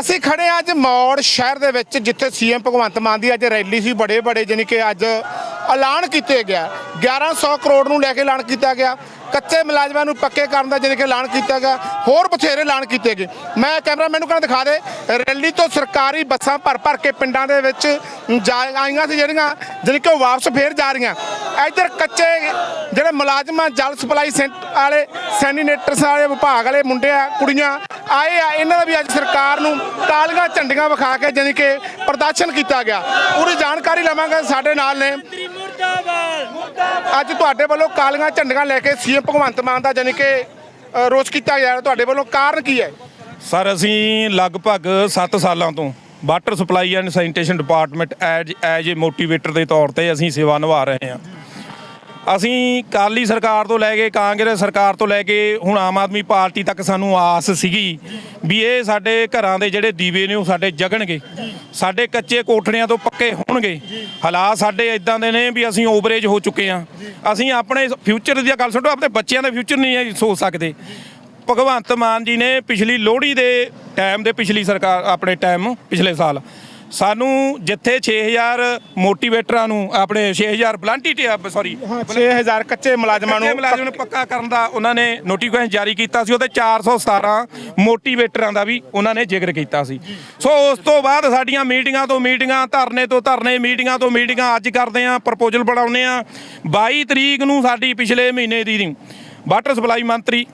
ਅਸੀਂ ਖੜੇ ਹਾਂ ਅੱਜ ਮੌੜ ਸ਼ਹਿਰ ਦੇ ਵਿੱਚ, ਜਿੱਥੇ ਸੀਐਮ ਭਗਵੰਤ ਮਾਨ ਦੀ ਅੱਜ ਰੈਲੀ ਸੀ ਬੜੇ ਬੜੇ, ਜਾਣੀ ਕਿ ਅੱਜ ਐਲਾਨ ਕੀਤੇ ਗਿਆ। 1100 ਕਰੋੜ ਨੂੰ ਲੈ ਕੇ ਐਲਾਨ ਕੀਤਾ ਗਿਆ। ਕੱਚੇ ਮੁਲਾਜ਼ਮਾਂ ਨੂੰ ਪੱਕੇ ਕਰਨ ਦਾ ਜਾਣੀ ਕਿ ਐਲਾਨ ਕੀਤਾ ਗਿਆ। ਹੋਰ ਬਥੇਰੇ ਐਲਾਨ ਕੀਤੇ ਗਏ। ਮੈਂ ਕੈਮਰਾਮੈਨ ਨੂੰ ਕਹਿੰਦਾ ਦਿਖਾ ਦੇ, ਰੈਲੀ ਤੋਂ ਸਰਕਾਰੀ ਬੱਸਾਂ ਭਰ ਭਰ ਕੇ ਪਿੰਡਾਂ ਦੇ ਵਿੱਚ ਜਾ ਆਈਆਂ ਸੀ ਜਿਹੜੀਆਂ, ਜਾਣੀ ਕਿ ਉਹ ਵਾਪਸ ਫੇਰ ਜਾ ਰਹੀਆਂ। ਇੱਧਰ ਕੱਚੇ ਜਿਹੜੇ ਮੁਲਾਜ਼ਮਾਂ ਜਲ ਸਪਲਾਈ ਸੈਂਟਰ ਵਾਲੇ ਸੈਨੀਨੇਟਰਸ ਵਾਲੇ, ਵਿਭਾਗ ਵਾਲੇ ਮੁੰਡੇ ਆ, ਕੁੜੀਆਂ ਆਏ ਆ, ਇਹਨਾਂ ਦਾ ਵੀ ਅੱਜ ਸਰਕਾਰ ਨੂੰ ਕਾਲੀਆਂ ਝੰਡੀਆਂ ਵਿਖਾ ਕੇ ਜਾਣੀ ਕਿ ਪ੍ਰਦਰਸ਼ਨ ਕੀਤਾ ਗਿਆ। ਪੂਰੀ ਜਾਣਕਾਰੀ ਲਵਾਂਗੇ ਸਾਡੇ ਨਾਲ ਨੇ। ਅੱਜ ਤੁਹਾਡੇ ਵੱਲੋਂ ਕਾਲੀਆਂ ਝੰਡੀਆਂ ਲੈ ਕੇ ਸੀਐਮ ਭਗਵੰਤ ਮਾਨ ਦਾ ਜਾਣੀ ਕਿ ਰੋਸ ਕੀਤਾ ਗਿਆ। ਤੁਹਾਡੇ ਵੱਲੋਂ ਕਾਰਨ ਕੀ ਹੈ? ਸਰ, ਅਸੀਂ ਲਗਭਗ 7 ਸਾਲਾਂ ਤੋਂ water supply and sanitation department as as a motivator ਦੇ ਤੌਰ ਤੇ ਅਸੀਂ ਸੇਵਾ ਨਿਭਾ ਰਹੇ ਹਾਂ। ਅਸੀਂ ਕਾਲੀ ਸਰਕਾਰ ਤੋਂ ਲੈ ਕੇ ਕਾਂਗਰਸ ਸਰਕਾਰ ਤੋਂ ਲੈ ਕੇ ਹੁਣ ਆਮ ਆਦਮੀ ਪਾਰਟੀ ਤੱਕ ਸਾਨੂੰ ਆਸ ਸੀਗੀ ਵੀ ਇਹ ਸਾਡੇ ਘਰਾਂ ਦੇ ਜਿਹੜੇ ਦੀਵੇ ਨੇ ਉਹ ਸਾਡੇ ਜਗਣਗੇ। ਸਾਡੇ ਕੱਚੇ ਕੋਠੜਿਆਂ ਤੋਂ ਪੱਕੇ ਹੋਣਗੇ। ਹਾਲਾਤ ਸਾਡੇ ਇਦਾਂ ਦੇ ਨੇ ਵੀ ਅਸੀਂ ਓਵਰੇਜ ਹੋ ਚੁੱਕੇ ਹਾਂ। ਅਸੀਂ ਆਪਣੇ ਫਿਊਚਰ ਦੀ ਗੱਲ ਸੁਣੋ, ਆਪਣੇ ਬੱਚਿਆਂ ਦਾ ਫਿਊਚਰ ਨਹੀਂ ਸੋਚ ਸਕਦੇ। ਭਗਵੰਤ ਮਾਨ ਜੀ ਨੇ ਪਿਛਲੀ ਲੋਹੜੀ ਦੇ ਟਾਈਮ ਦੇ ਪਿਛਲੀ ਸਰਕਾਰ, ਆਪਣੇ ਟਾਈਮ ਪਿਛਲੇ ਸਾਲ ਸਾਨੂੰ ਜਿੱਥੇ 6000 ਮੋਟੀਵੇਟਰਾਂ ਨੂੰ ਆਪਣੇ 6000 ਵਲੰਟੀ ਸੌਰੀ 6000 ਕੱਚੇ ਮੁਲਾਜ਼ਮਾਂ ਨੂੰ ਮੁਲਾਜ਼ਮਾਂ ਨੂੰ ਪੱਕਾ ਕਰਨ ਦਾ ਉਹਨਾਂ ਨੇ ਨੋਟੀਫਿਕੇਸ਼ਨ ਜਾਰੀ ਕੀਤਾ ਸੀ ਉਹਦੇ 417 ਮੋਟੀਵੇਟਰਾਂ ਦਾ ਵੀ ਉਹਨਾਂ ਨੇ ਜ਼ਿਕਰ ਕੀਤਾ ਸੀ। ਸੋ ਉਸ ਤੋਂ ਬਾਅਦ ਸਾਡੀਆਂ ਮੀਟਿੰਗਾਂ ਤੋਂ ਮੀਟਿੰਗਾਂ ਧਰਨੇ ਤੋਂ ਧਰਨੇ ਮੀਟਿੰਗਾਂ ਤੋਂ ਮੀਟਿੰਗਾਂ ਅੱਜ ਕਰਦੇ ਆਂ ਪ੍ਰਪੋਜ਼ਲ ਬਣਾਉਂਦੇ ਆਂ 22 ਤਰੀਕ ਨੂੰ ਸਾਡੀ ਪਿਛਲੇ ਮਹੀਨੇ ਦੀ ਵਾਟਰ ਸਪਲਾਈ ਮੰਤਰੀ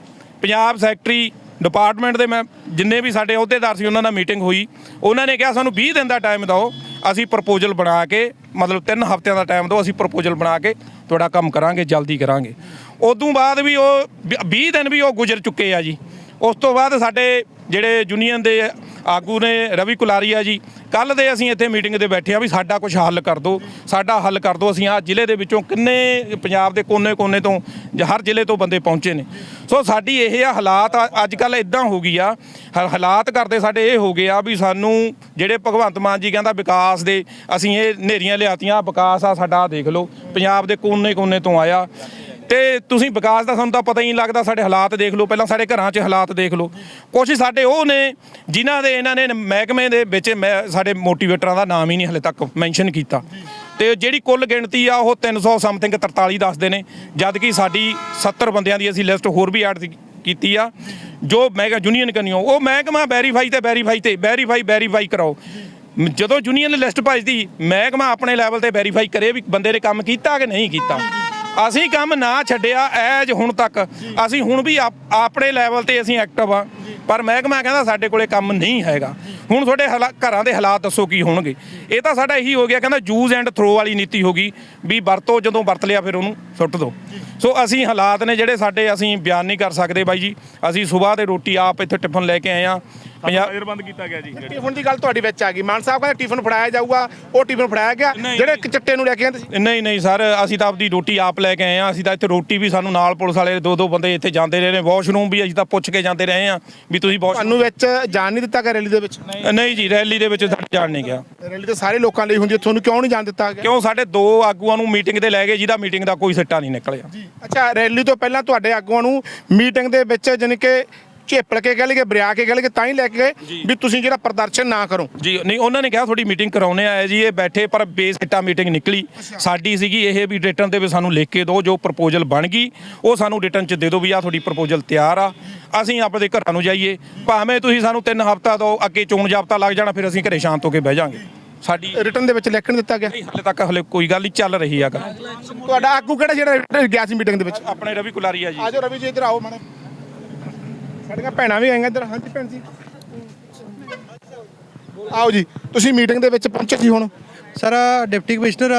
ਪੰਜਾਬ ਸੈਕਟਰੀ ਡਿਪਾਰਟਮੈਂਟ ਦੇ ਮੈਂ ਜਿੰਨੇ ਵੀ ਸਾਡੇ ਅਹੁਦੇਦਾਰ ਸੀ, ਉਹਨਾਂ ਨਾਲ ਮੀਟਿੰਗ ਹੋਈ। ਉਹਨਾਂ ਨੇ ਕਿਹਾ, ਸਾਨੂੰ 20 ਦਿਨ ਦਾ ਟਾਈਮ ਦਿਓ। ਅਸੀਂ ਪ੍ਰਪੋਜ਼ਲ ਬਣਾ ਕੇ, ਮਤਲਬ 3 ਹਫ਼ਤਿਆਂ ਦਾ ਟਾਈਮ ਦਿਓ। ਅਸੀਂ ਪ੍ਰਪੋਜ਼ਲ ਬਣਾ ਕੇ ਤੁਹਾਡਾ ਕੰਮ ਕਰਾਂਗੇ, ਜਲਦੀ ਕਰਾਂਗੇ। ਉਦੋਂ ਬਾਅਦ ਵੀ ਉਹ 20 ਦਿਨ ਵੀ ਉਹ ਗੁਜ਼ਰ ਚੁੱਕੇ ਆ ਜੀ। ਉਸ ਤੋਂ ਬਾਅਦ ਸਾਡੇ ਜਿਹੜੇ ਯੂਨੀਅਨ ਦੇ ਆਗੂ ਨੇ ਰਵੀ ਕੁਲਾਰੀਆ ਜੀ ਕੱਲ ਦੇ ਅਸੀਂ ਇੱਥੇ ਮੀਟਿੰਗ ਦੇ ਬੈਠੇ ਆ ਵੀ ਸਾਡਾ ਕੁਝ ਹੱਲ ਕਰ ਦਿਓ, ਸਾਡਾ ਹੱਲ ਕਰ ਦਿਓ, ਅਸੀਂ ਆ ਜ਼ਿਲ੍ਹੇ ਦੇ ਵਿੱਚੋਂ ਕਿੰਨੇ ਪੰਜਾਬ ਦੇ ਕੋਨੇ-ਕੋਨੇ ਤੋਂ ਹਰ ਜ਼ਿਲ੍ਹੇ ਤੋਂ ਬੰਦੇ ਪਹੁੰਚੇ ਨੇ। ਸੋ ਸਾਡੀ ਇਹ ਆ ਹਾਲਾਤ ਅੱਜ ਕੱਲ ਇਦਾਂ ਹੋ ਗਈ ਆ, ਹ- ਹਾਲਾਤ ਕਰਦੇ ਸਾਡੇ ਇਹ ਹੋ ਗਏ ਆ ਵੀ ਸਾਨੂੰ ਜਿਹੜੇ ਭਗਵੰਤ ਮਾਨ ਜੀ ਕਹਿੰਦਾ ਵਿਕਾਸ ਦੇ, ਅਸੀਂ ਇਹ ਨੇਰੀਆਂ ਲਿਆਤੀਆਂ, ਵਿਕਾਸ ਆ ਸਾਡਾ ਦੇਖ ਲਓ, ਪੰਜਾਬ ਦੇ ਕੋਨੇ-ਕੋਨੇ ਤੋਂ ਆਇਆ। ਤੇ ਤੁਸੀਂ ਵਿਕਾਸ ਦਾ ਸਾਨੂੰ ਤਾਂ ਪਤਾ ਹੀ ਨਹੀਂ ਲੱਗਦਾ, ਸਾਡੇ ਹਾਲਾਤ ਦੇਖ ਲਓ, ਪਹਿਲਾਂ ਸਾਡੇ ਘਰਾਂ 'ਚ ਹਾਲਾਤ ਦੇਖ ਲਓ। ਕੁਛ ਸਾਡੇ ਉਹ ਨੇ, ਜਿਨ੍ਹਾਂ ਦੇ, ਇਹਨਾਂ ਨੇ ਮਹਿਕਮੇ ਦੇ ਵਿੱਚ ਮੈਂ- ਸਾਡੇ ਮੋਟੀਵੇਟਰਾਂ ਦਾ ਨਾਮ ਹੀ ਨਹੀਂ ਹਲੇ ਤੱਕ ਮੈਂਸ਼ਨ ਕੀਤਾ। ਤੇ ਜਿਹੜੀ ਕੁੱਲ ਗਿਣਤੀ ਆ, ਉਹ 300 ਸਮਥਿੰਗ 43 ਦੱਸਦੇ ਨੇ ਜਦ ਕਿ ਸਾਡੀ 70 ਬੰਦਿਆਂ ਦੀ ਅਸੀਂ ਲਿਸਟ ਹੋਰ ਵੀ ਐਡ ਕੀਤੀ ਆ, ਜੋ ਮੈਗਾ ਯੂਨੀਅਨ ਕਨੀਓ, ਉਹ ਮਹਿਕਮਾ ਵੈਰੀਫਾਈ ਤੇ ਵੈਰੀਫਾਈ ਤੇ ਵੈਰੀਫਾਈ ਵੈਰੀਫਾਈ ਕਰਾਓ। ਜਦੋਂ ਯੂਨੀਅਨ ਨੇ ਲਿਸਟ ਭੇਜਦੀ, ਮਹਿਕਮਾ ਆਪਣੇ ਲੈਵਲ ਤੇ ਵੈਰੀਫਾਈ ਕਰੇ ਵੀ ਬੰਦੇ ਨੇ ਕੰਮ ਕੀਤਾ ਕਿ ਨਹੀਂ ਕੀਤਾ। ਅਸੀਂ ਕੰਮ ਨਾ ਛੱਡਿਆ ਐਜ ਹੁਣ ਤੱਕ। ਅਸੀਂ ਹੁਣ ਵੀ ਆਪ- ਆਪਣੇ ਲੈਵਲ ਤੇ ਅਸੀਂ ਐਕਟਿਵ ਆ ਪਰ ਮਹਿਕਮਾ ਕਹਿੰਦਾ ਸਾਡੇ ਕੋਲੇ ਕੰਮ ਨਹੀਂ ਹੈਗਾ। ਹੁਣ ਤੁਹਾਡੇ ਘਰਾਂ ਦੇ ਹਾਲਾਤ ਦੱਸੋ ਕੀ ਹੋਣਗੇ। ਇਹ ਤਾਂ ਸਾਡਾ ਇਹੀ ਹੋ ਗਿਆ ਕਹਿੰਦਾ ਯੂਜ਼ ਐਂਡ ਥਰੋ ਵਾਲੀ ਨੀਤੀ ਹੋ ਗਈ ਵੀ ਵਰਤੋ ਜਦੋਂ ਵਰਤ ਲਿਆ ਫਿਰ ਉਹਨੂੰ ਸੁੱਟ ਦਿਓ। ਸੋ ਅਸੀਂ ਹਾਲਾਤ ਨੇ ਜਿਹੜੇ ਸਾਡੇ ਅਸੀਂ ਬਿਆਨ ਨਹੀਂ ਕਰ ਸਕਦੇ ਬਾਈ ਜੀ। ਅਸੀਂ ਸਵੇਰ ਦੇ ਰੋਟੀ ਆਪ ਇੱਥੇ ਟਿਫਨ ਲੈ ਕੇ ਆਏ ਆ ਪੰਜਾਬ ਬੰਦ ਕੀਤਾ ਗਿਆ ਜੀ। ਟਿਫਨ ਦੀ ਗੱਲ ਤੁਹਾਡੀ ਵਿੱਚ ਆ ਗਈ। ਮਾਨ ਸਾਹਿਬ ਕਹਿੰਦੇ ਟਿਫਨ ਫੜਾਇਆ ਜਾਊਗਾ ਉਹ ਟਿਫਨ ਫੜਾਇਆ ਗਿਆ। ਜਿਹੜੇ ਚਿੱਟੇ ਨੂੰ ਲੈ ਕੇ ਆਂਦੇ ਸੀ। ਨਹੀਂ ਨਹੀਂ ਸਰ ਅਸੀਂ ਤਾਂ ਆਪਦੀ ਰੋਟੀ ਆਪ ਲੈ ਕੇ ਆਏ ਆ ਅਸੀਂ ਤਾਂ ਇੱਥੇ ਰੋਟੀ ਵੀ ਸਾਨੂੰ ਨਾਲ ਪੁਲਿਸ ਵਾਲੇ ਦੋ ਦੋ ਬੰਦੇ ਇੱਥੇ ਜਾਂਦੇ ਰਹੇ ਨੇ। ਵਾਸ਼ਰੂਮ ਵੀ ਅਸੀਂ ਤਾਂ ਪੁੱਛ ਕੇ ਜਾਂਦੇ ਰਹੇ ਆ ਵੀ ਤੁਸੀਂ ਤੁਹਾਨੂੰ ਵਿੱਚ ਜਾਣ ਨਹੀਂ ਦਿੱਤਾ ਗਿਆ ਰੈਲੀ ਦੇ ਵਿੱਚ? ਨਹੀਂ। ਜੀ ਰੈਲੀ ਦੇ ਵਿੱਚ ਸਾਡੇ ਜਾਣ ਨਹੀਂ ਗਿਆ। ਰੈਲੀ ਤਾਂ ਸਾਰੇ ਲੋਕਾਂ ਲਈ ਹੁੰਦੀ ਹੈ ਤੁਹਾਨੂੰ ਕਿਉਂ ਨਹੀਂ ਜਾਣ ਦਿੱਤਾ ਗਿਆ? ਕਿਉਂ? ਸਾਡੇ ਦੋ ਆਗੂਆਂ ਨੂੰ ਮੀਟਿੰਗ ਤੇ ਲੈ ਗਏ ਜਿਹਦਾ ਮੀਟਿੰਗ ਦਾ ਕੋਈ ਸਿੱਟਾ ਨਹੀਂ ਨਿਕਲਿਆ। ਅੱਛਾ ਰੈਲੀ ਤੋਂ ਪਹਿਲਾਂ ਤੁਹਾਡੇ ਆਗੂਆਂ ਨੂੰ ਮੀਟਿੰਗ ਦੇ ਵਿੱਚ ਜਾਣੀ ਕਿ ਝੇਪੜ ਕੇ ਕਹਿ ਲਈਏ ਬਰਿਆ ਕੇ ਕਹਿ ਲਈਏ ਤਾਂ ਹੀ ਲੈ ਕੇ ਗਏ ਵੀ ਤੁਸੀਂ ਜਿਹੜਾ ਪ੍ਰਦਰਸ਼ਨ ਨਾ ਕਰੋ। ਜੀ ਨਹੀਂ ਉਹਨਾਂ ਨੇ ਕਿਹਾ ਤੁਹਾਡੀ ਮੀਟਿੰਗ ਕਰਾਉਣੇ ਆਏ ਜੀ ਇਹ ਬੈਠੇ ਪਰ ਬੇਸ ਸਿੱਟਾ ਮੀਟਿੰਗ ਨਿਕਲੀ। ਸਾਡੀ ਸੀਗੀ ਇਹ ਵੀ ਰਿਟਰਨ ਦੇ ਵੀ ਸਾਨੂੰ ਲਿਖ ਕੇ ਦਿਓ ਜੋ ਪ੍ਰਪੋਜ਼ਲ ਬਣ ਗਈ ਉਹ ਸਾਨੂੰ ਰਿਟਰਨ ਚ ਦੇ ਦਿਓ ਵੀ ਆ ਤੁਹਾਡੀ ਪ੍ਰਪੋਜ਼ਲ ਤਿਆਰ ਆ। ਅਸੀਂ ਆਪਣੇ ਘਰਾਂ ਨੂੰ ਜਾਈਏ। ਭਾਵੇਂ ਤੁਸੀਂ ਸਾਨੂੰ ਤਿੰਨ ਹਫ਼ਤਾ ਦਿਓ ਅੱਗੇ ਚੋਣ ਜਾਬਤਾ ਲੱਗ ਜਾਣਾ ਫਿਰ ਅਸੀਂ ਘਰੇ ਸ਼ਾਂਤ ਹੋ ਕੇ ਬਹਿ ਜਾਾਂਗੇ। ਸਾਡੀ ਰਿਟਰਨ ਦੇ ਵਿੱਚ ਲਿਖਣ ਦਿੱਤਾ ਗਿਆ। ਨਹੀਂ, ਹਾਲੇ ਤੱਕ ਹਲੇ ਕੋਈ ਗੱਲ ਨਹੀਂ ਚੱਲ ਰਹੀ ਆ ਤੁਹਾਡਾ ਆਗੂ ਕਿਹੜਾ ਜਿਹੜਾ ਗਿਆ ਸੀ ਮੀਟਿੰਗ ਦੇ ਵਿੱਚ? ਆਪਣੇ ਰਵੀ ਕੁਲਾਰੀ ਆ ਜੀ। ਆਜੋ ਰਵੀ ਜੀ ਇੱਧਰ ਆਓ ਮਾੜੇ। ਸਾਡੀਆਂ ਭੈਣਾਂ ਵੀ ਆਈਆਂ ਇੱਧਰ। ਹਾਂਜੀ ਭੈਣ ਜੀ। ਆਓ ਜੀ, ਤੁਸੀਂ ਮੀਟਿੰਗ ਦੇ ਵਿੱਚ ਪਹੁੰਚੇ ਜੀ ਹੁਣ। ਸਰ ਡਿਪਟੀ ਕਮਿਸ਼ਨਰ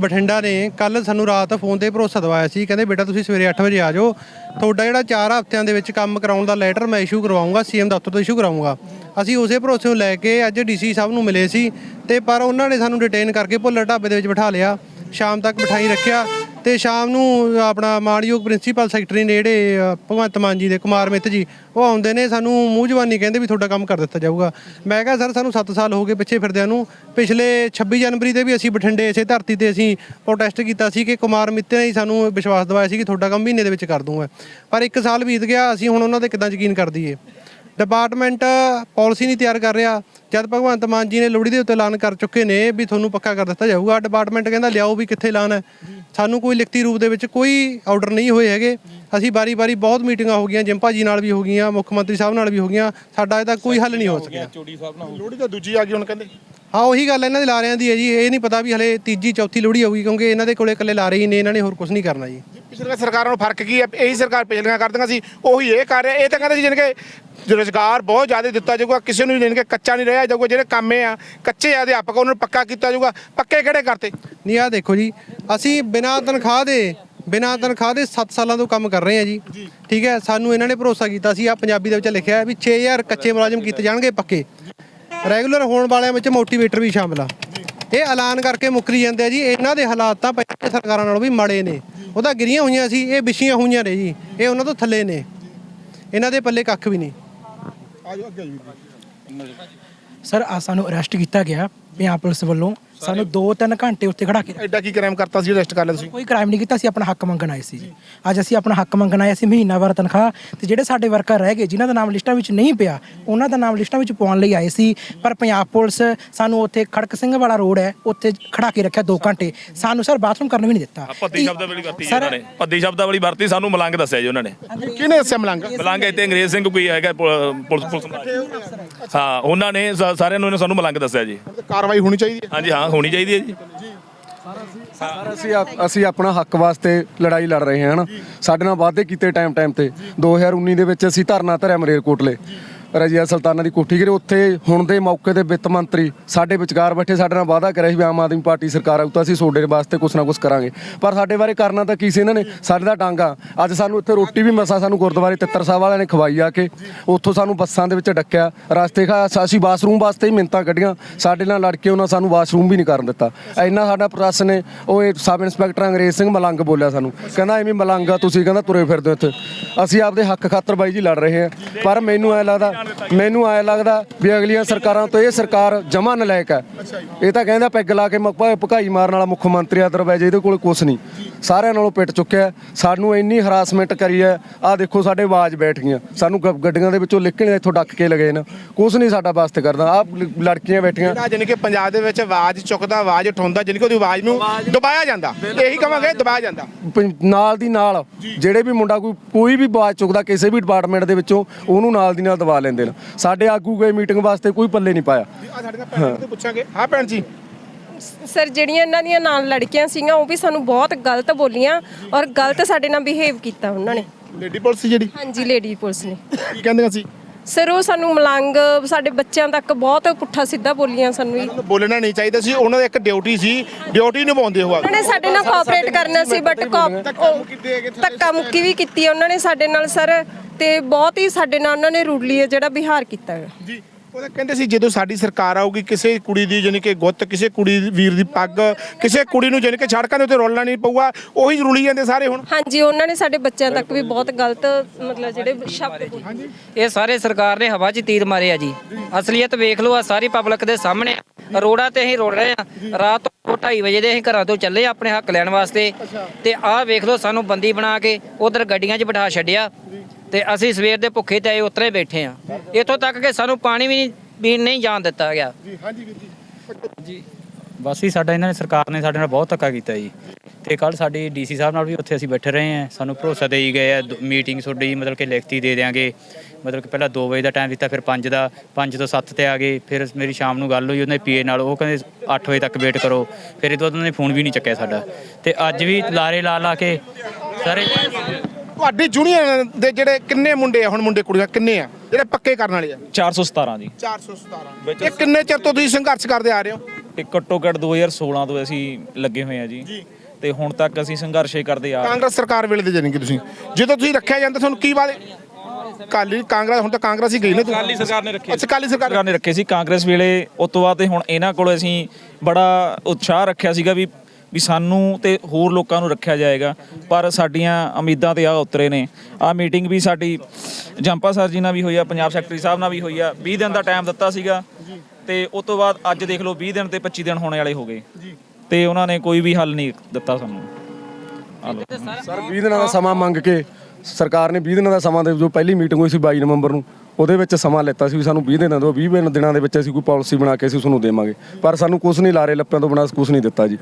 ਬਠਿੰਡਾ ਨੇ ਕੱਲ ਸਾਨੂੰ ਰਾਤ ਫੋਨ ਤੇ ਭਰੋਸਾ ਦਵਾਇਆ ਸੀ। ਕਹਿੰਦੇ, ਬੇਟਾ, ਤੁਸੀਂ ਸਵੇਰੇ 8 ਵਜੇ ਆ ਜਾਓ। ਤੁਹਾਡਾ ਜਿਹੜਾ 4 ਹਫ਼ਤਿਆਂ ਦੇ ਵਿੱਚ ਕੰਮ ਕਰਾਉਣ ਦਾ ਲੈਟਰ ਮੈਂ ਇਸ਼ੂ ਕਰਵਾਉਂਗਾ ਸੀਐਮ ਦਫ਼ਤਰ ਤੋਂ ਇਸ਼ੂ ਕਰਾਉਂਗਾ। ਅਸੀਂ ਉਸੇ ਭਰੋਸੇ ਨੂੰ ਲੈ ਕੇ ਅੱਜ ਡੀਸੀ ਸਾਹਿਬ ਨੂੰ ਮਿਲੇ ਸੀ ਤੇ ਪਰ ਉਹਨਾਂ ਨੇ ਸਾਨੂੰ ਡਿਟੇਨ ਕਰਕੇ ਭੁੱਲਰ ਢਾਬੇ ਦੇ ਵਿੱਚ ਬਿਠਾ ਲਿਆ। ਸ਼ਾਮ ਤੱਕ ਬਿਠਾਈ ਰੱਖਿਆ। ਤੇ ਸ਼ਾਮ ਨੂੰ ਆਪਣਾ ਮਾਨਯੋਗ ਪ੍ਰਿੰਸੀਪਲ ਸੈਕਟਰੀ ਨੇ ਜਿਹੜੇ ਭਗਵੰਤ ਮਾਨ ਜੀ ਦੇ, ਕੁਮਾਰ ਮਿੱਤ ਜੀ, ਉਹ ਆਉਂਦੇ ਨੇ, ਸਾਨੂੰ ਮੂੰਹ ਜ਼ਬਾਨੀ ਕਹਿੰਦੇ ਵੀ ਤੁਹਾਡਾ ਕੰਮ ਕਰ ਦਿੱਤਾ ਜਾਊਗਾ। ਮੈਂ ਕਿਹਾ, ਸਰ, ਸਾਨੂੰ 7 ਸਾਲ ਹੋ ਗਏ ਪਿੱਛੇ ਫਿਰਦਿਆਂ ਨੂੰ। ਪਿਛਲੇ 26 ਜਨਵਰੀ ਤੇ ਵੀ ਅਸੀਂ ਬਠਿੰਡੇ ਇਸੇ ਧਰਤੀ ਤੇ ਅਸੀਂ ਪ੍ਰੋਟੈਸਟ ਕੀਤਾ ਸੀ ਕਿ ਕੁਮਾਰ ਮਿੱਤ ਨੇ ਹੀ ਸਾਨੂੰ ਵਿਸ਼ਵਾਸ ਦਿਵਾਇਆ ਸੀ ਕਿ ਤੁਹਾਡਾ ਕੰਮ ਮਹੀਨੇ ਦੇ ਵਿੱਚ ਕਰ ਦੂੰਗਾ। ਪਰ 1 ਸਾਲ ਬੀਤ ਗਿਆ, ਅਸੀਂ ਹੁਣ ਉਹਨਾਂ ਤੇ ਕਿੱਦਾਂ ਯਕੀਨ ਕਰ ਦਈਏ? ਡਿਪਾਰਟਮੈਂਟ ਪਾਲਿਸੀ ਨਹੀਂ ਤਿਆਰ ਕਰ ਰਿਹਾ। ਜਦ ਭਗਵੰਤ ਮਾਨ ਜੀ ਨੇ ਲੋਹੜੀ ਦੇ ਉੱਤੇ ਐਲਾਨ ਕਰ ਚੁੱਕੇ ਨੇ ਵੀ ਤੁਹਾਨੂੰ ਪੱਕਾ ਕਰ ਦਿੱਤਾ ਜਾਊਗਾ ਡਿਪਾਰਟਮੈਂਟ ਕਹਿੰਦਾ ਲਿਆਓ ਵੀ ਕਿੱਥੇ ਐਲਾਨ ਹੈ। ਸਾਨੂੰ ਕੋਈ ਲਿਖਤੀ ਰੂਪ ਦੇ ਵਿੱਚ ਕੋਈ ਆਰਡਰ ਨਹੀਂ ਹੋਏ ਹੈਗੇ। ਅਸੀਂ ਬਾਰੀ-ਬਾਰੀ ਬਹੁਤ ਮੀਟਿੰਗਾਂ ਹੋ ਗਈਆਂ ਜਿੰਪਾ ਜੀ ਨਾਲ ਵੀ ਹੋ ਗਈਆਂ ਮੁੱਖ ਮੰਤਰੀ ਸਾਹਿਬ ਨਾਲ ਵੀ ਹੋ ਗਈਆਂ। ਸਾਡਾ ਅਜੇ ਤੱਕ ਕੋਈ ਹੱਲ ਨਹੀਂ ਹੋ ਸਕਿਆ। ਲੋਹੜੀ ਤਾਂ ਦੂਜੀ ਆ ਗਈ ਹੁਣ ਕਹਿੰਦੇ। ਹਾਂ ਉਹੀ ਗੱਲ ਇਹਨਾਂ ਦੇ ਲਾਰਿਆਂ ਦੀ ਹੈ ਜੀ। ਇਹ ਨਹੀਂ ਪਤਾ ਵੀ ਹਲੇ ਤੀਜੀ ਚੌਥੀ ਲੋਹੜੀ ਆਊਗੀ ਕਿਉਂਕਿ ਇਹਨਾਂ ਦੇ ਕੋਲੇ ਇਕੱਲੇ ਲਾਰੇ ਹੀ ਨੇ ਇਹਨਾਂ ਨੇ ਹੋਰ ਕੁਝ ਨਹੀਂ ਕਰਨਾ ਜੀ। ਪਿਛਲੀਆਂ ਸਰਕਾਰਾਂ ਨੂੰ ਫ਼ਰਕ ਕੀ ਹੈ ਇਹੀ ਸਰਕਾਰ ਪਿਛਲੀਆਂ ਕਰਦੀਆਂ ਸੀ ਉਹੀ ਇਹ ਕਰ ਰਿਹਾ। ਇਹ ਤਾਂ ਕਹਿੰਦੇ ਸੀ ਜਾਣੀ ਕਿ ਰੁਜ਼ਗਾਰ ਬਹੁਤ ਜ਼ਿਆਦਾ ਦਿੱਤਾ ਜਾਊਗਾ ਕਿਸੇ ਨੂੰ ਜਾਣੀ ਕਿ ਕੱਚਾ ਨਹੀਂ ਰਿਹਾ ਜਾਊਗਾ ਜਿਹੜੇ ਕੰਮੇ ਆ ਕੱਚੇ ਆ ਅਧਿਆਪਕ ਉਹਨਾਂ ਨੂੰ ਪੱਕਾ ਕੀਤਾ ਜਾਊਗਾ। ਪੱਕੇ ਕਿਹੜੇ ਕਰਤੇ? ਨਹੀਂ ਆ ਦੇਖੋ ਜੀ ਅਸੀਂ ਬਿਨਾਂ ਤਨਖਾਹ ਦੇ ਬਿਨਾਂ ਤਨਖਾਹ ਦੇ 7 ਸਾਲਾਂ ਤੋਂ ਕੰਮ ਕਰ ਰਹੇ ਹਾਂ ਜੀ। ਠੀਕ ਹੈ ਸਾਨੂੰ ਇਹਨਾਂ ਨੇ ਭਰੋਸਾ ਕੀਤਾ ਸੀ ਆ ਪੰਜਾਬੀ ਦੇ ਵਿੱਚ ਲਿਖਿਆ ਹੈ ਵੀ 6000 ਕੱਚੇ ਮੁਲਾਜ਼ਮ ਕੀਤੇ ਜਾਣਗੇ ਪੱਕੇ। ਰੈਗੂਲਰ ਹੋਣ ਵਾਲਿਆਂ ਵਿੱਚ ਮੋਟੀਵੇਟਰ ਵੀ ਸ਼ਾਮਲ ਆ। ਇਹ ਐਲਾਨ ਕਰਕੇ ਮੁੱਕਰੀ ਜਾਂਦੇ ਆ ਜੀ। ਇਹਨਾਂ ਦੇ ਹਾਲਾਤ ਤਾਂ ਪਹਿਲੇ ਸਰਕਾਰਾਂ ਨਾਲੋਂ ਵੀ ਮਾੜੇ ਨੇ। ਉਹ ਤਾਂ ਗਿਰੀਆਂ ਹੋਈਆਂ ਸੀ, ਇਹ ਵਿਛੀਆਂ ਹੋਈਆਂ ਨੇ ਜੀ। ਇਹ ਉਹਨਾਂ ਤੋਂ ਥੱਲੇ ਨੇ। ਇਹਨਾਂ ਦੇ ਪੱਲੇ ਕੱਖ ਵੀ ਨਹੀਂ। ਆਜੋ ਅੱਗੇ ਜੀ। ਸਰ ਆ ਸਾਨੂੰ ਅਰੈਸਟ ਕੀਤਾ ਗਿਆ ਪੰਜਾਬ ਪੁਲਿਸ ਵੱਲੋਂ। ਸਾਨੂੰ 2-3 ਘੰਟੇ ਉੱਥੇ ਖੜਾ ਕੇ ਐਡਾ ਕੀ ਕ੍ਰਾਈਮ ਕਰਤਾ ਸੀ ਅਰੈਸਟ ਕਰ ਲਿਆ ਤੁਸੀਂ? ਕੋਈ ਕ੍ਰਾਈਮ ਨਹੀਂ ਕੀਤਾ ਅਸੀਂ ਆਪਣਾ ਹੱਕ ਮੰਗਣ ਆਏ ਸੀ ਜੀ। ਅੱਜ ਅਸੀਂ ਆਪਣਾ ਹੱਕ ਮੰਗਣ ਆਏ ਸੀ ਮਹੀਨਾਵਾਰ ਤਨਖਾਹ ਤੇ ਜਿਹੜੇ ਸਾਡੇ ਵਰਕਰ ਰਹਿ ਗਏ ਜਿਨ੍ਹਾਂ ਦਾ ਨਾਮ ਲਿਸਟਾਂ ਵਿੱਚ ਨਹੀਂ ਪਿਆ ਉਹਨਾਂ ਦਾ ਨਾਮ ਲਿਸਟਾਂ ਵਿੱਚ ਪਾਉਣ ਲਈ ਆਏ ਸੀ। ਪਰ ਪੰਜਾਬ ਪੁਲਿਸ ਸਾਨੂੰ ਉੱਥੇ ਖੜਕ ਸਿੰਘ ਵਾਲਾ ਰੋਡ ਹੈ ਉੱਥੇ ਖੜਾ ਕੇ ਰੱਖਿਆ 2 ਘੰਟੇ। ਸਾਨੂੰ ਸਰ ਬਾਥਰੂਮ ਕਰਨ ਵੀ ਨਹੀਂ ਦਿੱਤਾ। ਪੱਦੀ ਸ਼ਬਦਾਵਲੀ ਵਰਤੀ ਜੀ ਉਹਨਾਂ ਨੇ। ਪੱਦੀ ਸ਼ਬਦਾਵਲੀ ਵਰਤੀ ਸਾਨੂੰ ਮਲੰਗ ਦੱਸਿਆ ਜੀ ਉਹਨਾਂ ਨੇ। ਕਿਹਨੇ ਦੱਸਿਆ ਮਲੰਗ? ਮਲੰਗ ਇੱਥੇ ਅੰਗਰੇਜ਼ ਸਿੰਘ ਕੋਈ ਹੈਗਾ ਪੁਲਿਸ ਪੁਲਿਸ। ਹਾਂ ਉਹਨਾਂ ਨੇ ਸਾ- ਸਾਰਿਆਂ ਨੂੰ ਇਹਨੇ ਸਾਨੂੰ ਮਲੰਗ ਦੱਸਿਆ ਜੀ। ਕਾਰਵਾਈ ਹੋਣੀ ਚਾਹੀਦੀ ਹੈ? ਹਾਂਜੀ ਹਾਂ ਹੋਣੀ ਚਾਹੀਦੀ ਹੈ ਜੀ। ਸਰ ਅਸੀਂ ਆਪ- ਅਸੀਂ ਆਪਣਾ ਹੱਕ ਵਾਸਤੇ ਲੜਾਈ ਲੜ ਰਹੇ ਹਾਂ ਹਨਾ? ਸਾਡੇ ਨਾਲ ਵਾਅਦੇ ਕੀਤੇ ਟਾਈਮ ਟਾਈਮ ਤੇ 2019 ਦੇ ਵਿੱਚ ਅਸੀਂ ਧਰਨਾ ਧਰਿਆ ਮਰੇਲਕੋਟਲੇ ਰਜੀਆ ਸੁਲਤਾਨਾ ਦੀ ਕੋਠੀ ਗਿਰੇ। ਉੱਥੇ ਹੁਣ ਦੇ ਮੌਕੇ ਤੇ ਵਿੱਤ ਮੰਤਰੀ ਸਾਡੇ ਵਿਚਕਾਰ ਬੈਠੇ, ਸਾਡੇ ਨਾਲ ਵਾਅਦਾ ਕਰਿਆ ਸੀ ਵੀ ਆਮ ਆਦਮੀ ਪਾਰਟੀ ਸਰਕਾਰ ਆਊ ਤਾਂ ਅਸੀਂ ਤੁਹਾਡੇ ਵਾਸਤੇ ਕੁਛ ਨਾ ਕੁਛ ਕਰਾਂਗੇ। ਪਰ ਸਾਡੇ ਬਾਰੇ ਕਰਨਾ ਤਾਂ ਕੀ ਸੀ ਇਹਨਾਂ ਨੇ? ਸਾਡੇ ਦਾ ਡਾਂਗਾ ਅੱਜ ਸਾਨੂੰ ਇੱਥੇ ਰੋਟੀ ਵੀ ਮਸਾ ਸਾਨੂੰ ਗੁਰਦੁਆਰੇ ਤਿੱਤਰ ਸਾਹਿਬ ਵਾਲਿਆਂ ਨੇ ਖਵਾਈ ਆ ਕੇ। ਉੱਥੋਂ ਸਾਨੂੰ ਬੱਸਾਂ ਦੇ ਵਿੱਚ ਡੱਕਿਆ। ਰਸਤੇ ਖਾ, ਅਸੀਂ ਵਾਸ਼ਰੂਮ ਵਾਸਤੇ ਹੀ ਮਿੰਤਾਂ ਕੱਢੀਆਂ। ਸਾਡੇ ਨਾਲ ਲੜ ਕੇ ਉਹਨਾਂ ਸਾਨੂੰ ਵਾਸ਼ਰੂਮ ਵੀ ਨਹੀਂ ਕਰਨ ਦਿੱਤਾ। ਇੰਨਾ ਸਾਡਾ ਪ੍ਰਸ਼ਾਸਨ ਨੇ, ਉਹ ਇਹ ਸਬ ਇੰਸਪੈਕਟਰ ਅੰਗਰੇਜ਼ ਸਿੰਘ ਮਲੰਗ ਬੋਲਿਆ ਸਾਨੂੰ। ਕਹਿੰਦਾ ਐਵੇਂ ਮਲੰਗ ਆ ਤੁਸੀਂ, ਕਹਿੰਦਾ ਤੁਰੇ ਫਿਰਦੇ ਹੋ ਇੱਥੇ। ਅਸੀਂ ਆਪਦੇ ਹੱਕ ਖਾਤਰ ਬਾਈ ਜੀ ਲੜ ਰਹੇ ਹਾਂ ਪਰ ਮੈਨੂੰ ਐ ਲੱਗਦਾ ਮੈਨੂੰ ਐ ਲੱਗਦਾ ਵੀ ਅਗਲੀਆਂ ਸਰਕਾਰਾਂ ਤੋਂ ਇਹ ਸਰਕਾਰ ਜਮਾ ਨਲਾਇਕ ਹੈ। ਇਹ ਤਾਂ ਕਹਿੰਦਾ ਪੈਗ ਲਾ ਕੇ ਮ- ਭ- ਭਕਾਈ ਮਾਰਨ ਵਾਲਾ ਮੁੱਖ ਮੰਤਰੀ ਅਦਰਵਾਈਜ਼ ਇਹਦੇ ਕੋਲ ਕੁਛ ਨਹੀਂ। ਸਾਰਿਆਂ ਨਾਲੋਂ ਪਿੱਟ ਚੁੱਕਿਆ। ਸਾਨੂੰ ਇੰਨੀ ਹਰਾਸਮੈਂਟ ਕਰੀ ਹੈ। ਆਹ ਦੇਖੋ ਸਾਡੇ ਆਵਾਜ਼ ਬੈਠ ਗਈਆਂ। ਸਾਨੂੰ ਗ- ਗੱਡੀਆਂ ਦੇ ਵਿੱਚੋਂ ਲਿਖਣ ਇੱਥੋਂ ਡੱਕ ਕੇ ਲਗਏ ਨੇ। ਕੁਛ ਨਹੀਂ ਸਾਡਾ ਵਾਸਤੇ ਕਰਦਾ। ਆਹ ਲੜਕੀਆਂ ਬੈਠੀਆਂ। ਜਿਹੜਾ ਜਾਣੀ ਕਿ ਪੰਜਾਬ ਦੇ ਵਿੱਚ ਆਵਾਜ਼ ਚੁੱਕਦਾ ਆਵਾਜ਼ ਉਠਾਉਂਦਾ ਜਾਣੀ ਕਿ ਉਹਦੀ ਆਵਾਜ਼ ਨੂੰ ਦਬਾਇਆ ਜਾਂਦਾ। ਇਹੀ ਕਵਾਂਗੇ ਦਬਾਇਆ ਜਾਂਦਾ। ਪ- ਨਾਲ ਦੀ ਨਾਲ ਜਿਹੜੇ ਵੀ ਮੁੰਡਾ ਕੋਈ ਕੋਈ ਵੀ ਆਵਾਜ਼ ਚੁੱਕਦਾ ਕਿਸੇ ਵੀ ਡਿਪਾਰਟਮੈਂਟ ਦੇ ਵਿੱਚੋਂ ਉਹਨੂੰ ਨਾਲ ਦੀ ਨਾਲ ਦਬਾ ਲੈਂਦੇ ਨੇ। ਸਾਡੇ ਆਗੂ ਗਏ ਮੀਟਿੰਗ ਵਾਸਤੇ ਕੋਈ ਪੱਲੇ ਨਹੀਂ ਪਾਇਆ। ਆ ਸਾਡੀਆਂ ਭੈਣਾਂ ਤੋਂ ਪੁੱਛਾਂਗੇ। ਹਾਂ ਭੈਣ ਜੀ। ਸਰ ਜਿਹੜੀਆਂ ਇਹਨਾਂ ਦੀਆਂ ਨਾਲ ਲੜਕੀਆਂ ਸੀਗੀਆਂ ਉਹ ਵੀ ਸਾਨੂੰ ਬਹੁਤ ਗਲਤ ਬੋਲੀਆਂ ਔਰ ਗਲਤ ਸਾਡੇ ਨਾਲ ਬਿਹੇਵ ਕੀਤਾ ਉਹਨਾਂ ਨੇ। ਲੇਡੀ ਪੁਲਿਸ ਜਿਹੜੀ? ਹਾਂਜੀ ਲੇਡੀ ਪੁਲਿਸ ਨੇ। ਕੀ ਕਹਿੰਦੀਆਂ ਸੀ? ਸਰ ਉਹ ਸਾਨੂੰ ਮਲੰਗ ਸਾਡੇ ਬੱਚਿਆਂ ਤੱਕ ਬਹੁਤ ਪੁੱਠਾ ਸਿੱਧਾ ਬੋਲੀਆਂ ਸਾਨੂੰ ਵੀ ਉਹਨੂੰ ਬੋਲਣਾ ਨਹੀਂ ਚਾਹੀਦਾ ਸੀ ਉਹਨਾਂ ਦਾ ਇੱਕ ਡਿਊਟੀ ਸੀ ਡਿਊਟੀ ਨਿਭਾਉਂਦੇ ਹੋ ਉਹਨਾਂ ਨੇ ਸਾਡੇ ਨਾਲ ਕੋਆਪਰੇਟ ਕਰਨਾ ਸੀ ਬਟ ਧੱਕਾ ਮੁੱਕੀ ਵੀ ਕੀਤੀ ਹੈ ਉਹਨਾਂ ਨੇ ਸਾਡੇ ਨਾਲ ਸਰ ਤੇ ਬਹੁਤ ਹੀ ਸਾਡੇ ਨਾਲ ਉਹਨਾਂ ਨੇ ਰੂਡਲੀ ਜਿਹੜਾ ਵਿਹਾਰ ਕੀਤਾ ਹੈ ਜੀ। ਉਹ ਤਾਂ ਕਹਿੰਦੇ ਸੀ ਜਦੋਂ ਸਾਡੀ ਸਰਕਾਰ ਆਊਗੀ ਕਿਸੇ ਕੁੜੀ ਦੀ ਜਾਣੀ ਕਿ ਗੁੱਤ ਕਿਸੇ ਕੁੜੀ ਦੀ ਵੀਰ ਦੀ ਪੱਗ ਕਿਸੇ ਕੁੜੀ ਨੂੰ ਜਾਣੀ ਕਿ ਸੜਕਾਂ ਦੇ ਉੱਤੇ ਰੋਲਣਾ ਨਹੀਂ ਪਊਗਾ ਉਹੀ ਰੁਲੀ ਜਾਂਦੇ ਸਾਰੇ ਹੁਣ। ਹਾਂਜੀ ਉਹਨਾਂ ਨੇ ਸਾਡੇ ਬੱਚਿਆਂ ਤੱਕ ਵੀ ਬਹੁਤ ਗਲਤ ਮਤਲਬ ਜਿਹੜੇ ਸ਼ਬਦ ਬੋਲੇ। ਇਹ ਸਾਰੇ ਸਰਕਾਰ ਨੇ ਹਵਾ 'ਚ ਤੀਰ ਮਾਰੇ ਆ ਜੀ। ਅਸਲੀਅਤ ਵੇਖ ਲਓ ਆ ਸਾਰੀ ਪਬਲਿਕ ਦੇ ਸਾਹਮਣੇ। ਆ। ਰੋਡਾਂ ਤੇ ਅਸੀਂ ਰੋੜ ਰਹੇ ਆ ਰਾਤ ਤੋਂ 2:30 ਵਜੇ ਦੇ ਅਸੀਂ ਘਰਾਂ ਤੋਂ ਚੱਲੇ ਆਪਣੇ ਹੱਕ ਲੈਣ ਵਾਸਤੇ। ਤੇ ਆਹ ਵੇਖ ਲਓ ਸਾਨੂੰ ਬੰਦੀ ਬਣਾ ਕੇ ਉਧਰ ਗੱਡੀਆਂ 'ਚ ਬਿਠਾ ਛੱਡਿਆ। ਤੇ ਅਸੀਂ ਸਵੇਰ ਦੇ ਭੁੱਖੇ ਤੇ ਆਏ ਉਤਰੇ ਬੈਠੇ ਆ ਇੱਥੋਂ ਤੱਕ ਕਿ ਸਾਨੂੰ ਪਾਣੀ ਵੀ ਨਹੀਂ ਪੀਣ ਨਹੀਂ ਜਾਣ ਦਿੱਤਾ ਗਿਆ। ਬਸ ਹੀ ਸਾਡਾ ਇਹਨਾਂ ਨੇ ਸਰਕਾਰ ਨੇ ਸਾਡੇ ਨਾਲ ਬਹੁਤ ਧੱਕਾ ਕੀਤਾ ਜੀ। ਤੇ ਕੱਲ ਸਾਡੀ ਡੀਸੀ ਸਾਹਿਬ ਨਾਲ ਵੀ ਉੱਥੇ ਅਸੀਂ ਬੈਠੇ ਰਹੇ ਹਾਂ। ਸਾਨੂੰ ਭਰੋਸਾ ਦੇਈ ਗਏ ਆ ਮੀਟਿੰਗ ਤੁਹਾਡੀ ਮਤਲਬ ਕਿ ਲਿਖਤੀ ਦੇ ਦਿਆਂਗੇ। ਮਤਲਬ ਕਿ ਪਹਿਲਾਂ 2 ਵਜੇ ਦਾ ਟਾਈਮ ਦਿੱਤਾ ਫਿਰ 5 ਦਾ 5 ਤੋਂ 7 ਤੇ ਆ ਗਏ। ਫਿਰ ਮੇਰੀ ਸ਼ਾਮ ਨੂੰ ਗੱਲ ਹੋਈ ਉਹਨਾਂ ਪੀਏ ਨਾਲ ਉਹ ਕਹਿੰਦੇ 8 ਵਜੇ ਤੱਕ ਵੇਟ ਕਰੋ। ਫਿਰ ਇਹ ਤੋਂ ਉਹਨਾਂ ਨੇ ਫੋਨ ਵੀ ਨਹੀਂ ਚੱਕਿਆ ਸਾਡਾ। ਤੇ ਅੱਜ ਵੀ ਲਾਰੇ ਲਾ ਲਾ ਕੇ ਸਾਰੇ ਤੁਹਾਡੀ ਜੂਨੀਅਰ ਦੇ ਜਿਹੜੇ ਕਿੰਨੇ ਮੁੰਡੇ ਆ ਹੁਣ ਮੁੰਡੇ ਕੁੜੀਆਂ ਕਿੰਨੇ ਆ? ਜਿਹੜੇ ਪੱਕੇ ਕਰਨ ਵਾਲੇ ਆ? 417 ਜੀ। 417 ਇਹ ਕਿੰਨੇ ਚਿਰ ਤੋਂ ਤੁਸੀਂ ਸੰਘਰਸ਼ ਕਰਦੇ ਆ ਰਹੇ ਹੋ? ਇਹ ਘੱਟੋ ਘੱਟ 2016 ਤੋਂ ਅਸੀਂ ਲੱਗੇ ਹੋਏ ਆ ਜੀ। ਤੇ ਹੁਣ ਤੱਕ ਅਸੀਂ ਸੰਘਰਸ਼ ਹੀ ਕਰਦੇ ਆ ਕਾਂਗਰਸ ਸਰਕਾਰ ਵੇਲੇ ਦੇ ਜਾਨੀ ਕਿ ਤੁਸੀਂ। ਜਦੋਂ ਤੁਸੀਂ ਰੱਖਿਆ ਜਾਂਦਾ ਤੁਹਾਨੂੰ ਕੀ ਵਾਦੇ ਕਾਲੀ ਕਾਂਗਰਸ ਹੁਣ ਤਾਂ ਕਾਂਗਰਸ ਹੀ ਗਈ ਨਾ ਅਕਾਲੀ ਸਰਕਾਰ ਨੇ ਰੱਖੇ ਅੱਛਾ ਕਾਲੀ ਸਰਕਾਰ ਸਰਕਾਰ ਨੇ ਰੱਖੇ ਸੀ। ਕਾਂਗਰਸ ਵੇਲੇ ਉਸ ਤੋਂ ਬਾਅਦ ਤੇ ਹੁਣ ਇਹਨਾਂ ਕੋਲ ਅਸੀਂ ਬੜਾ ਉਤਸ਼ਾਹ ਰੱਖਿਆ ਸੀਗਾ ਵੀ ਵੀ ਸਾਨੂੰ ਤੇ ਹੋਰ ਲੋਕਾਂ ਨੂੰ ਰੱਖਿਆ ਜਾਏਗਾ। ਪਰ ਸਾਡੀਆਂ ਉਮੀਦਾਂ ਤੇ ਆ ਉਤਰੇ ਨੇ। ਆ ਮੀਟਿੰਗ ਵੀ ਸਾਡੀ ਜੰਪਾ ਸਰ ਜੀ ਨਾਲ ਵੀ ਹੋਈ ਆ ਪੰਜਾਬ ਸੈਕਟਰੀ ਸਾਹਿਬ ਨਾਲ ਵੀ ਹੋਈ ਆ। 20 ਦਿਨ ਦਾ ਟਾਈਮ ਦਿੱਤਾ ਸੀਗਾ। ਤੇ ਉਸ ਤੋਂ ਬਾਅਦ ਅੱਜ ਦੇਖ ਲਓ 20 ਦਿਨ ਤੇ 25 ਦਿਨ ਹੋਣੇ ਵਾਲੇ ਹੋ ਗਏ। ਤੇ ਉਹਨਾਂ ਨੇ ਕੋਈ ਵੀ ਹੱਲ ਨਹੀਂ ਦਿੱਤਾ ਸਾਨੂੰ। ਸਰ 20 ਦਿਨਾਂ ਦਾ ਸਮਾਂ ਮੰਗ ਕੇ ਸਰਕਾਰ ਨੇ 20 ਦਿਨਾਂ ਦਾ ਸਮਾਂ ਦੇ ਜੋ ਪਹਿਲੀ ਮੀਟਿੰਗ ਹੋਈ ਸੀ 22 ਨਵੰਬਰ ਨੂੰ ਉਹਦੇ ਵਿੱਚ ਸਮਾਂ ਲੈਤਾ ਸੀ ਵੀ ਸਾਨੂੰ 20 ਦਿਨਾਂ ਦਿਓ 20 ਦਿਨਾਂ ਦੇ ਵਿੱਚ ਅਸੀਂ ਕੋਈ ਪਾਲਿਸੀ ਬਣਾ ਕੇ ਅਸੀਂ ਤੁਹਾਨੂੰ ਦੇਵਾਂਗੇ। ਪਰ ਸਾਨੂੰ ਕੁਝ ਨਹੀਂ, ਲਾਰੇ ਲੱਪਿਆਂ ਤੋਂ ਬਣਾ ਕੁਝ ਨਹੀਂ ਦਿੱਤਾ ਜੀ।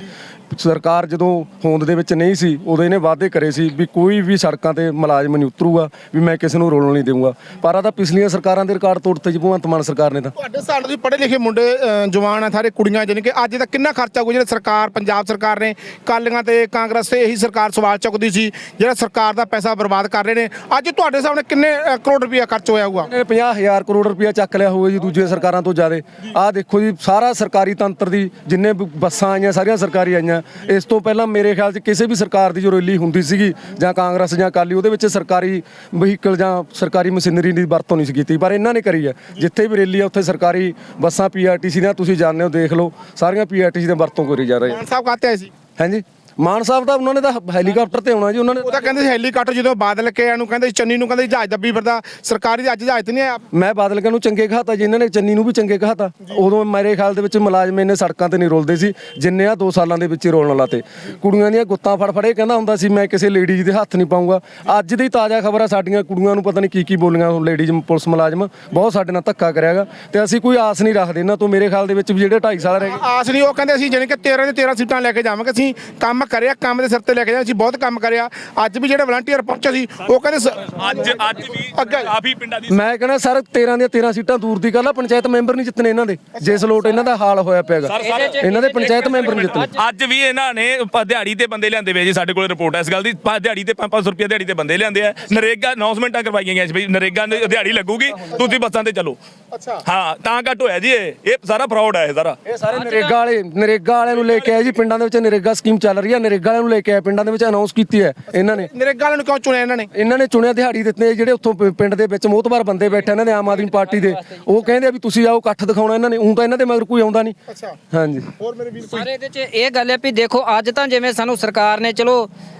ਸਰਕਾਰ ਜਦੋਂ ਹੋਂਦ ਦੇ ਵਿੱਚ ਨਹੀਂ ਸੀ, ਉਦੋਂ ਇਹਨੇ ਵਾਅਦੇ ਕਰੇ ਸੀ ਵੀ ਕੋਈ ਵੀ ਸੜਕਾਂ ਤੇ ਮੁਲਾਜ਼ਮ ਨਹੀਂ ਉਤਰੂਗਾ, ਵੀ ਮੈਂ ਕਿਸੇ ਨੂੰ ਰੋਲਣ ਨਹੀਂ ਦੇਵਾਂਗਾ। ਪਰ ਆ ਤਾਂ ਪਿਛਲੀਆਂ ਸਰਕਾਰਾਂ ਦੇ ਰਿਕਾਰਡ ਤੋੜਤੇ ਜੀ, ਭਗਵੰਤ ਮਾਨ ਸਰਕਾਰ ਨੇ ਤਾਂ। ਤੁਹਾਡੇ ਸਾਲ ਦੇ ਪੜ੍ਹੇ ਲਿਖੇ ਮੁੰਡੇ ਜਵਾਨ ਆ ਸਾਰੇ, ਕੁੜੀਆਂ ਜਾਣੀ ਕਿ ਅੱਜ ਦਾ ਕਿੰਨਾ ਖਰਚਾ ਹੋਊ? ਜਿਹੜਾ ਸਰਕਾਰ, ਪੰਜਾਬ ਸਰਕਾਰ ਨੇ ਕਾਲੀਆਂ ਤੇ ਕਾਂਗਰਸ ਤੇ ਇਹੀ ਸਰਕਾਰ ਸਵਾਲ ਚੁੱਕਦੀ ਸੀ, ਜਿਹੜਾ ਸਰਕਾਰ ਦਾ ਪੈਸਾ ਬਰਬਾਦ ਕਰ ਰਹੇ ਨੇ। ਅੱਜ ਤੁਹਾਡੇ ਸਾਹਮਣੇ ਕਿੰਨੇ ਕਰੋੜ ਰੁਪਇਆ ਖਰਚ ਹੋਇਆ ਹੋਊਗਾ? ਇਹਨੇ 50000 ਕਰੋੜ ਰੁਪਇਆ ਚੱਕ ਲਿਆ ਹੋਵੇ ਜੀ ਦੂਜੀਆਂ ਸਰਕਾਰਾਂ ਤੋਂ ਜ਼ਿਆਦਾ। ਆਹ ਦੇਖੋ ਜੀ ਸਾਰਾ ਸਰਕਾਰੀ ਤੰਤਰ ਦੀ ਜਿੰਨੇ ਵੀ ਬੱਸਾਂ ਆਈਆਂ ਸਾਰੀਆਂ ਸਰਕਾਰੀ ਆਈਆਂ। ਇਸ ਤੋਂ ਪਹਿਲਾਂ ਮੇਰੇ ਖਿਆਲ 'ਚ ਕਿਸੇ ਵੀ ਸਰਕਾਰ ਦੀ ਜੋ ਰੈਲੀ ਹੁੰਦੀ ਸੀਗੀ ਜਾਂ ਕਾਂਗਰਸ ਜਾਂ ਅਕਾਲੀ ਉਹਦੇ ਵਿੱਚ ਸਰਕਾਰੀ ਵਹੀਕਲ ਜਾਂ ਸਰਕਾਰੀ ਮਸ਼ੀਨਰੀ ਦੀ ਵਰਤੋਂ ਨਹੀਂ ਸੀ ਕੀਤੀ। ਪਰ ਇਹਨਾਂ ਨੇ ਕਰੀ ਹੈ। ਜਿੱਥੇ ਵੀ ਰੈਲੀ ਆ ਉੱਥੇ ਸਰਕਾਰੀ ਬੱਸਾਂ ਪੀਆਰਟੀਸੀ ਦੀਆਂ ਤੁਸੀਂ ਜਾਣਦੇ ਹੋ ਦੇਖ ਲਓ ਸਾਰੀਆਂ ਪੀਆਰਟੀਸੀ ਦੀਆਂ ਵਰਤੋਂ ਕਰੀ ਜਾ ਰਹੇ ਮਾਨ ਸਾਹਿਬ ਕਾਹਤੇ ਆਏ ਸੀ? ਹਾਂਜੀ ਮਾਨ ਸਾਹਿਬ ਤਾਂ ਉਹਨਾਂ ਨੇ ਤਾਂ ਹੈਲੀਕਾਪਟਰ ਤੇ ਆਉਣਾ ਜੀ ਉਹਨਾਂ ਨੇ ਉਹ ਤਾਂ ਕਹਿੰਦੇ ਸੀ ਹੈਲੀਕਾਪਟਰ ਜਦੋਂ ਬਾਦਲ ਕੇ ਨੂੰ ਕਹਿੰਦੇ ਚੰਨੀ ਨੂੰ ਕਹਿੰਦੇ ਜਹਾਜ਼ ਦੱਬੀ ਫਿਰਦਾ ਸਰਕਾਰੀ ਦੇ ਅੱਜ ਜਹਾਜ਼ ਤੇ ਨਹੀਂ ਆਇਆ। ਮੈਂ ਬਾਦਲ ਕਾ ਨੂੰ ਚੰਗੇ ਕਹਾਤਾ ਜੀ ਇਹਨਾਂ ਨੇ ਚੰਨੀ ਨੂੰ ਵੀ ਚੰਗੇ ਕਹਾਤਾ। ਉਦੋਂ ਮੇਰੇ ਖਿਆਲ ਦੇ ਵਿੱਚ ਮੁਲਾਜ਼ਮ ਇੰਨੇ ਸੜਕਾਂ ਤੇ ਨਹੀਂ ਰੋਲਦੇ ਸੀ ਜਿੰਨੇ ਆ 2 ਸਾਲਾਂ ਦੇ ਵਿੱਚ ਹੀ ਰੋਲਣ ਲਾਤੇ। ਕੁੜੀਆਂ ਦੀਆਂ ਗੁੱਤਾਂ ਫੜ ਫੜੇ ਕਹਿੰਦਾ ਹੁੰਦਾ ਸੀ ਮੈਂ ਕਿਸੇ ਲੇਡੀਜ਼ ਦੇ ਹੱਥ ਨਹੀਂ ਪਾਉਂਗਾ। ਅੱਜ ਦੀ ਤਾਜ਼ਾ ਖਬਰ ਆ ਸਾਡੀਆਂ ਕੁੜੀਆਂ ਨੂੰ ਪਤਾ ਨਹੀਂ ਕੀ ਕੀ ਬੋਲੀਆਂ ਲੇਡੀਜ਼ ਪੁਲਿਸ ਮੁਲਾਜ਼ਮ ਬਹੁਤ ਸਾਡੇ ਨਾਲ ਧੱਕਾ ਕਰਿਆਗਾ। ਤੇ ਅਸੀਂ ਕੋਈ ਆਸ ਨਹੀਂ ਰੱਖਦੇ ਇਹਨਾਂ ਤੋਂ ਮੇਰੇ ਖਿਆਲ ਦੇ ਵਿੱਚ ਵੀ ਜਿਹੜੇ 2.5 ਸਾਲ ਰਹਿ ਗਏ। ਆਸ ਨਹੀਂ ਉਹ ਕਹਿੰਦੇ ਅਸੀਂ ਜਾਣੀ ਕਿ 13 ਦੇ 13 ਸੀਟਾਂ ਲੈ ਕੇ ਜਾਵਾਂਗੇ ਅਸੀਂ ਕੰਮ ਕਰਿਆ ਕੰਮ ਦੇ ਸਿਰ ਤੇ ਲੈ ਕੇ ਜਾਵਾਂਗੇ ਅਸੀਂ ਬਹੁਤ ਕੰਮ ਕਰਿਆ। ਅੱਜ ਵੀ ਜਿਹੜੇ ਵਲੰਟੀਅਰ ਪਹੁੰਚੇ ਸੀ ਉਹ ਕਹਿੰਦੇ ਸ- ਅੱਜ ਅੱਜ ਵੀ ਅੱਗੇ- ਕਾਫੀ ਪਿੰਡਾਂ ਦੀ ਮੈਂ ਕਹਿੰਦਾ ਸਰ 13 ਦੀਆਂ 13 ਸੀਟਾਂ ਦੂਰ ਦੀ ਗੱਲ ਆ ਪੰਚਾਇਤ ਮੈਂਬਰ ਨਹੀਂ ਜਿੱਤਨੇ ਇਹਨਾਂ ਦੇ। ਜਿਸ ਲੋਟ ਇਹਨਾਂ ਦਾ ਹਾਲ ਹੋਇਆ ਪਿਆਗਾ ਇਹਨਾਂ ਦੇ ਪੰਚਾਇਤ ਮੈਂਬਰ ਨਹੀਂ ਜਿੱਤਨੇ ਅੱਜ ਵੀ ਇਹਨਾਂ ਨੇ ਪ- ਦਿਹਾੜੀ ਤੇ ਬੰਦੇ ਲਿਆਂਦੇ ਵੇ ਜੀ ਸਾਡੇ ਕੋਲ ਰਿਪੋਰਟ ਹੈ ਇਸ ਗੱਲ ਦੀ। ਪ- ਦਿਹਾੜੀ ਤੇ 500 ਰੁਪਏ ਦਿਹਾੜੀ ਤੇ ਬੰਦੇ ਲਿਆਂਦੇ ਆ। ਨਰੇਗਾ ਅਨਾਉਂਸਮੈਂਟਾਂ ਕਰਵਾਈਆਂ ਗਈਆਂ ਸੀ ਵੀ ਨਰੇਗਾ ਦੀ ਦਿਹਾੜੀ ਲੱਗੂਗੀ ਤੁਸੀਂ ਬੱਸਾਂ ਤੇ ਚੱਲੋ। ਅੱਛਾ। ਹਾਂ ਤਾਂ ਘੱਟ ਹੋਇਆ ਜੀ ਇਹ। ਇਹ ਸਾਰਾ ਫਰਾਡ ਹੈ ਇਹ ਸਾਰਾ। ਇਹ ਸਾਰੇ ਨਰੇਗਾ ਵਾਲੇ ਨਰੇਗਾ ਵਾਲਿਆਂ ਨੂੰ ਲੈ ਕੇ ਆਏ ਜੀ ਪਿੰਡਾਂ ਦੇ ਵਿੱਚ ਨਰੇਗਾ ਸਕੀਮ ਚੱਲ ਰਹੀ ਹੈ ਨਰੇਗਾ ਵਾਲਿਆਂ ਨੂੰ ਲੈ ਕੇ ਆਏ ਪਿੰਡਾਂ ਦੇ ਵਿੱਚ ਅਨਾਉਂਸ ਕੀਤੀ ਹੈ ਇਹਨਾਂ ਨੇ। ਨਰੇਗਾ ਵਾਲਿਆਂ ਨੂੰ ਕਿਉਂ ਚੁਣਿਆ ਇਹਨਾਂ ਨੇ? ਇਹਨਾਂ ਨੇ ਚੁਣਿਆ ਦਿਹਾੜੀ ਦਿੱਤੇ ਜਿਹੜੇ ਉੱਥੋਂ ਪ- ਪਿੰਡ ਦੇ ਵਿੱਚ ਮੋਹਤਬਾਰ ਬੰਦੇ ਬੈਠੇ ਇਹਨਾਂ ਦੇ ਆਮ ਆਦਮੀ ਪਾਰਟੀ ਦੇ ਉਹ ਕਹਿੰਦੇ ਆ ਵੀ ਤੁਸੀਂ ਆਓ ਇਕੱਠ ਦਿਖਾਉਣਾ ਇਹਨਾਂ ਨੇ ਉਂ ਤਾਂ ਇਹਨਾਂ ਦੇ ਮਗਰ ਕੋਈ ਆਉਂਦਾ ਨਹੀਂ। ਅੱਛਾ। ਹਾਂਜੀ। ਹੋਰ ਮੇਰੇ ਵੀਰ ਸਾਰੇ ਇਹਦੇ 'ਚ ਇਹ ਗੱਲ ਹੈ ਵੀ ਦੇਖੋ ਅੱਜ ਤਾਂ ਜਿਵੇਂ ਸਾਨੂੰ ਸਰਕਾਰ ਨੇ ਚਲੋ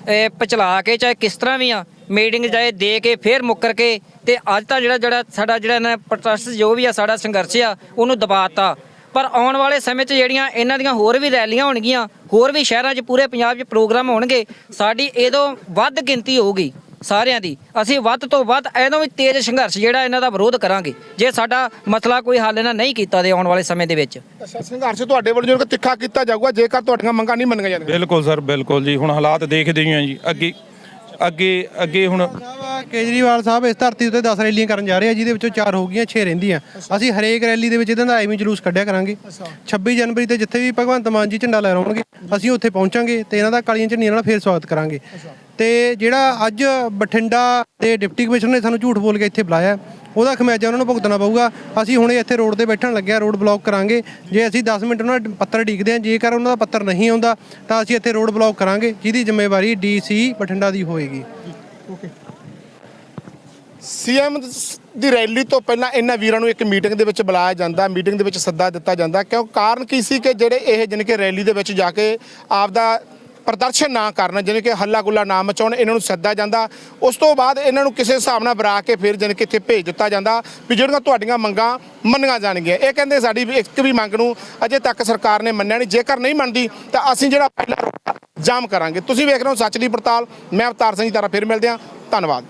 ਇਹ ਪਚਲਾ ਕੇ ਚਾਹੇ ਕਿਸ ਤਰ੍ਹਾਂ ਵੀ ਆ ਮੀਟਿੰਗ ਜਾਏ ਦੇ ਕੇ ਫੇਰ ਮੁੱਕਰ ਕੇ ਤੇ ਅੱਜ ਤਾਂ ਜਿਹੜਾ ਜਿਹੜਾ ਸਾਡਾ ਜਿਹੜਾ ਇਹਨਾਂ ਪ੍ਰੋਟੈਸਟ ਜੋ ਵੀ ਆ ਸਾਡਾ ਸੰਘਰਸ਼ ਆ ਉਹਨੂੰ ਦਬਾਤਾ। ਪਰ ਆਉਣ ਵਾਲੇ ਸਮੇਂ 'ਚ ਜਿਹੜੀਆਂ ਇਹਨਾਂ ਦੀਆਂ ਹੋਰ ਵੀ ਰੈਲੀਆਂ ਹੋਣਗੀਆਂ ਹੋਰ ਵੀ ਸ਼ਹਿਰਾਂ 'ਚ ਪੂਰੇ ਪੰਜਾਬ 'ਚ ਪ੍ਰੋਗਰਾਮ ਹੋਣਗੇ ਸਾਡੀ ਇਹਦੋਂ ਵੱਧ ਗਿਣਤੀ ਹੋਊਗੀ ਸਾਰਿਆਂ ਦੀ। ਅਸੀਂ ਵੱਧ ਤੋਂ ਵੱਧ ਇਹਦੋਂ ਵੀ ਤੇਜ਼ ਸੰਘਰਸ਼ ਜਿਹੜਾ ਇਹਨਾਂ ਦਾ ਵਿਰੋਧ ਕਰਾਂਗੇ ਜੇ ਸਾਡਾ ਮਸਲਾ ਕੋਈ ਹੱਲ ਇਹਨਾਂ ਨਹੀਂ ਕੀਤਾ ਦੇ ਆਉਣ ਵਾਲੇ ਸਮੇਂ ਦੇ ਵਿੱਚ। ਅੱਛਾ ਸੰਘਰਸ਼ ਤੁਹਾਡੇ ਵੱਲੋਂ ਜਿਹੜਾ ਤਿੱਖਾ ਕੀਤਾ ਜਾਊਗਾ ਜੇਕਰ ਤੁਹਾਡੀਆਂ ਮੰਗਾਂ ਨਹੀਂ ਮੰਨੀਆਂ ਜਾਂਦੀਆਂ ਬਿਲਕੁਲ ਸਰ ਬਿਲਕੁਲ ਜੀ ਹੁਣ ਹਾਲਾਤ ਦੇਖਦੇ ਹੀ ਆ ਜੀ ਅੱਗੇ ਅੱਗੇ ਅੱਗੇ ਹੁਣ ਕੇਜਰੀਵਾਲ ਸਾਹਿਬ ਇਸ ਧਰਤੀ ਉੱਤੇ 10 ਰੈਲੀਆਂ ਕਰਨ ਜਾ ਰਹੇ ਆ ਜਿਹਦੇ ਵਿੱਚੋਂ 4 ਹੋ ਗਈਆਂ 6 ਰਹਿੰਦੀਆਂ। ਅਸੀਂ ਹਰੇਕ ਰੈਲੀ ਦੇ ਵਿੱਚ ਇਹਨਾਂ ਦਾ ਐਵੇਂ ਜਲੂਸ ਕੱਢਿਆ ਕਰਾਂਗੇ। 26 ਜਨਵਰੀ ਤੇ ਜਿੱਥੇ ਵੀ ਭਗਵੰਤ ਮਾਨ ਜੀ ਝੰਡਾ ਲਹਿਰਾਉਣਗੇ ਅਸੀਂ ਉੱਥੇ ਪਹੁੰਚਾਂਗੇ ਤੇ ਇਹਨਾਂ ਦਾ ਕਾਲੀਆਂ ਝੰਡੀਆਂ ਨਾਲ ਫੇਰ ਸਵਾਗਤ ਕਰਾਂਗੇ। ਤੇ ਜਿਹੜਾ ਅੱਜ ਬਠਿੰਡਾ ਦੇ ਡਿਪਟੀ ਕਮਿਸ਼ਨਰ ਨੇ ਸਾਨੂੰ ਝੂਠ ਬੋਲ ਕੇ ਇੱਥੇ ਬੁਲਾਇਆ ਉਹਦਾ ਖਮਿਆਜਾ ਉਹਨਾਂ ਨੂੰ ਭੁਗਤਣਾ ਪਊਗਾ। ਅਸੀਂ ਹੁਣੇ ਇੱਥੇ ਰੋਡ ਤੇ ਬੈਠਣ ਲੱਗਿਆ ਰੋਡ ਬਲੌਕ ਕਰਾਂਗੇ। ਜੇ ਅਸੀਂ 10 ਮਿੰਟ ਉਹਨਾਂ ਦਾ ਪੱਤਰ ਢੀਕਦੇ ਹਾਂ ਜੇਕਰ ਉਹਨਾਂ ਦਾ ਪੱਤਰ ਨਹੀਂ ਆਉਂਦਾ ਤਾਂ ਅਸੀਂ ਇੱਥੇ ਰੋਡ ਬਲੌਕ ਕਰਾਂਗੇ ਜਿਹਦੀ ਜ਼ਿੰਮੇਵਾਰੀ ਡੀਸੀ ਬਠਿੰਡਾ ਦੀ ਹੋਏਗੀ। ਸੀਐਮ ਦੀ ਰੈਲੀ ਤੋਂ ਪਹਿਲਾਂ ਇਹਨਾਂ ਵੀਰਾਂ ਨੂੰ ਇੱਕ ਮੀਟਿੰਗ ਦੇ ਵਿੱਚ ਬੁਲਾਇਆ ਜਾਂਦਾ, ਮੀਟਿੰਗ ਦੇ ਵਿੱਚ ਸੱਦਾ ਦਿੱਤਾ ਜਾਂਦਾ। ਕਿਉਂ? ਕਾਰਨ ਕੀ ਸੀ ਕਿ ਜਿਹੜੇ ਇਹ ਜਾਣੀ ਕਿ ਰੈਲੀ ਦੇ ਵਿੱਚ ਜਾ ਕੇ ਆਪਦਾ ਪ੍ਰਦਰਸ਼ਨ ਨਾ ਕਰਨ, ਜਾਣੀ ਕਿ ਹੱਲਾ ਗੁੱਲਾ ਨਾ ਮਚਾਉਣ, ਇਹਨਾਂ ਨੂੰ ਸੱਦਾ ਜਾਂਦਾ। ਉਸ ਤੋਂ ਬਾਅਦ ਇਹਨਾਂ ਨੂੰ ਕਿਸੇ ਹਿਸਾਬ ਨਾਲ ਬਰਾ ਕੇ ਫਿਰ ਜਾਣੀ ਕਿ ਇੱਥੇ ਭੇਜ ਦਿੱਤਾ ਜਾਂਦਾ ਵੀ ਜਿਹੜੀਆਂ ਤੁਹਾਡੀਆਂ ਮੰਗਾਂ ਮੰਨੀਆਂ ਜਾਣਗੀਆਂ। ਇਹ ਕਹਿੰਦੇ ਸਾਡੀ ਵੀ ਇੱਕ ਵੀ ਮੰਗ ਨੂੰ ਅਜੇ ਤੱਕ ਸਰਕਾਰ ਨੇ ਮੰਨਿਆ ਨਹੀਂ। ਜੇਕਰ ਨਹੀਂ ਮੰਨਦੀ, ਤਾਂ ਅਸੀਂ ਜਿਹੜਾ ਪਹਿਲਾਂ ਜਾਮ ਕਰਾਂਗੇ। ਤੁਸੀਂ ਵੇਖ ਰਹੇ ਹੋ ਸੱਚ ਦੀ ਪੜਤਾਲ। ਮੈਂ ਅਵਤਾਰ ਸਿੰਘ ਜੀ ਤਾਰਾ ਫਿਰ ਮਿਲਦੇ ਹਾਂ। ਧੰਨਵਾਦ।